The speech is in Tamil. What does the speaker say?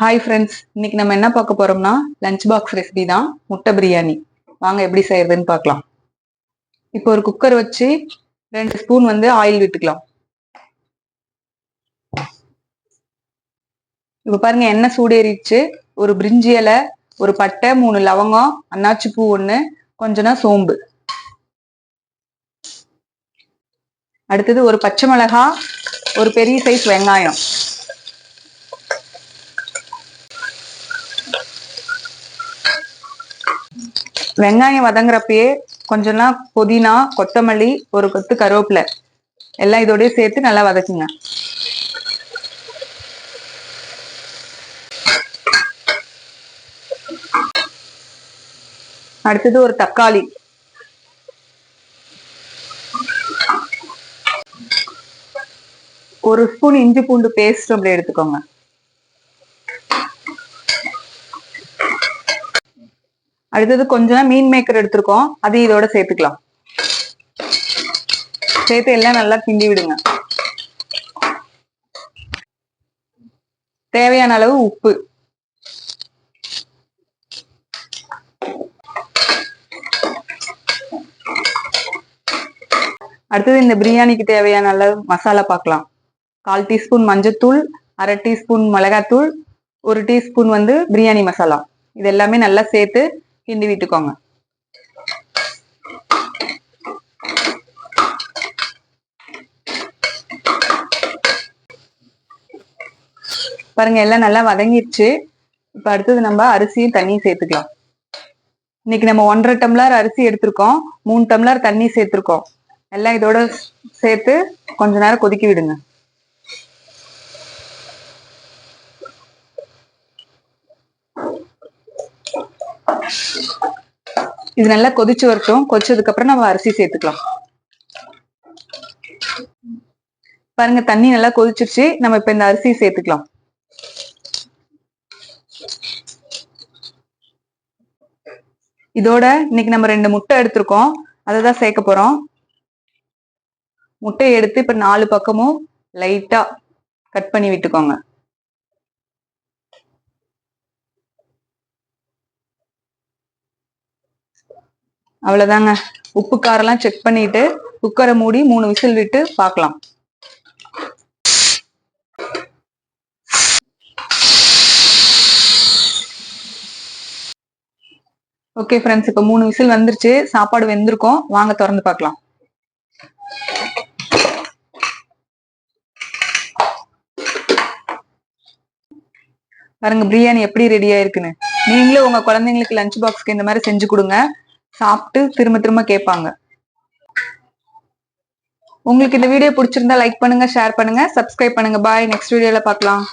ஹாய் ஃப்ரெண்ட்ஸ் இன்னைக்கு நம்ம என்ன பார்க்க போறோம்னா லஞ்ச் பாக்ஸ் ரெசிபி தான் முட்டை பிரியாணி. வாங்க எப்படி செய்யறதுன்னு பார்க்கலாம். இப்போ ஒரு குக்கர் வச்சு ரெண்டு ஸ்பூன் வந்து ஆயில் விட்டுக்கலாம். இப்போ பாருங்க எண்ணெய் சூடேறிச்சு ஒரு பிரிஞ்சி இலை ஒரு பட்டை மூணு லவங்கம் அன்னாச்சி பூ ஒன்று கொஞ்சனா சோம்பு. அடுத்தது ஒரு பச்சை மிளகாய் ஒரு பெரிய சைஸ் வெங்காயம். வெங்காயம் வதங்குறப்பயே கொஞ்சம்லாம் புதினா கொத்தமல்லி ஒரு கொத்து கருவேப்பிலை. எல்லாம் இதோடய சேர்த்து நல்லா வதக்குங்க. அடுத்தது ஒரு தக்காளி. ஒரு ஸ்பூன் இஞ்சி பூண்டு பேஸ்ட் அப்படி எடுத்துக்கோங்க. அடுத்தது கொஞ்சம் மீன் மேக்கர் எடுத்திருக்கோம். அதையும் இதோட சேர்த்துக்கலாம். சேர்த்து எல்லாம் நல்லா கிண்டி விடுங்க. தேவையான அளவு உப்பு. அடுத்தது இந்த பிரியாணிக்கு தேவையான அளவு மசாலா பார்க்கலாம். கால் டீஸ்பூன் மஞ்சத்தூள் அரை டீஸ்பூன் மிளகாத்தூள் ஒரு டீஸ்பூன் வந்து பிரியாணி மசாலா. இது எல்லாமே நல்லா சேர்த்து கிண்டி விட்டுக்கோங்க. பாருங்க எல்லாம் நல்லா வதங்கிடுச்சு இப்ப அடுத்தது நம்ம அரிசியும் தண்ணியும் சேர்த்துக்கலாம். இன்னைக்கு நம்ம ஒன்றரை டம்ளர் அரிசி எடுத்திருக்கோம். மூணு டம்ளர் தண்ணி சேர்த்திருக்கோம். எல்லாம் இதோட சேர்த்து கொஞ்ச நேரம் கொதிக்க விடுங்க. இது நல்லா கொதிச்சு வரட்டும். கொதிச்சதுக்கு அப்புறம் நம்ம அரிசி சேர்த்துக்கலாம். பாருங்க தண்ணி நல்லா கொதிச்சிருச்சு. நம்ம இப்ப இந்த அரிசி சேர்த்துக்கலாம். இதோட இன்னைக்கு நம்ம ரெண்டு முட்டை எடுத்திருக்கோம். அதை தான் சேர்க்க போறோம். முட்டையை எடுத்து இப்ப நாலு பக்கமும் லைட்டா கட் பண்ணி விட்டுக்கோங்க. அவ்வளவுதாங்க. உப்பு காரெல்லாம் செக் பண்ணிட்டு குக்கரை மூடி மூணு விசில் விட்டு பார்க்கலாம். ஓகே ஃப்ரெண்ட்ஸ் இப்போ மூணு விசில் வந்துருச்சு. சாப்பாடு வெந்திருக்கோம். வாங்க திறந்து பார்க்கலாம். பாருங்க பிரியாணி எப்படி ரெடி ஆயிருக்குன்னு. நீங்களும் உங்க குழந்தைங்களுக்கு லஞ்ச் பாக்ஸ்க்கு இந்த மாதிரி செஞ்சு கொடுங்க. சாப்பிட்டு திரும்ப திரும்ப கேட்பாங்க. உங்களுக்கு இந்த வீடியோ பிடிச்சிருந்தா லைக் பண்ணுங்க ஷேர் பண்ணுங்க சப்ஸ்கிரைப் பண்ணுங்க. பாய் நெக்ஸ்ட் வீடியோல பார்க்கலாம்.